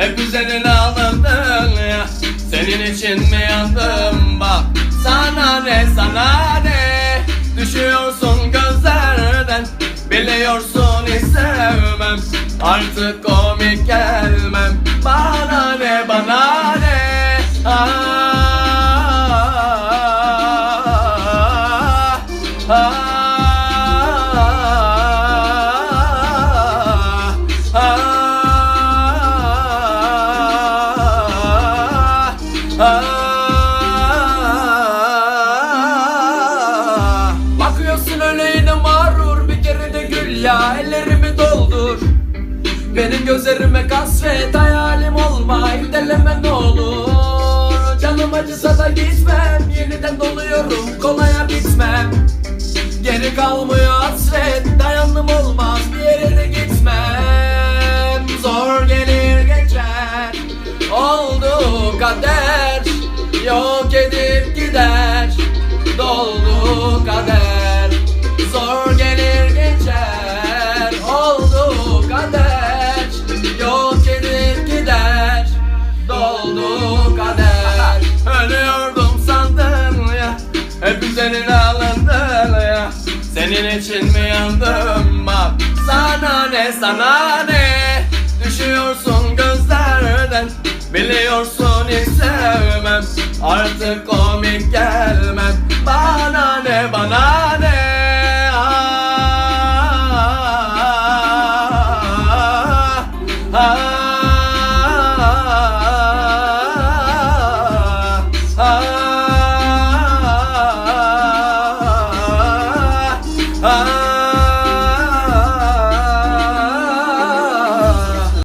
Hep üzerine alındın ya. Senin için mi yandım? Bak Sana ne sana ne? Düşüyorsun gözlerden Biliyorsun hiç sevmem. Artık komik gelmem. Bana ne bana ne? Ah, ah, ah, Benim gözlerime kasvet hayalim olma deleme ne olur. Canım acısa da gitmem. Yeniden doluyorum kolaya bitmem. Geri kalmıyor hasret dayandım olmaz. Bir yere de gitmem. Zor gelir geçer. Oldu kader Yok oldu kader. Ölüyordum sandın ya Hep üzerine alındın ya. Senin için mi yandım? Bak Sana ne sana ne? Düşüyorsun gözlerden Biliyorsun hiç sevmem. Artık komik gelmem. Bana ne bana ne? Ah, ah, ah, ah.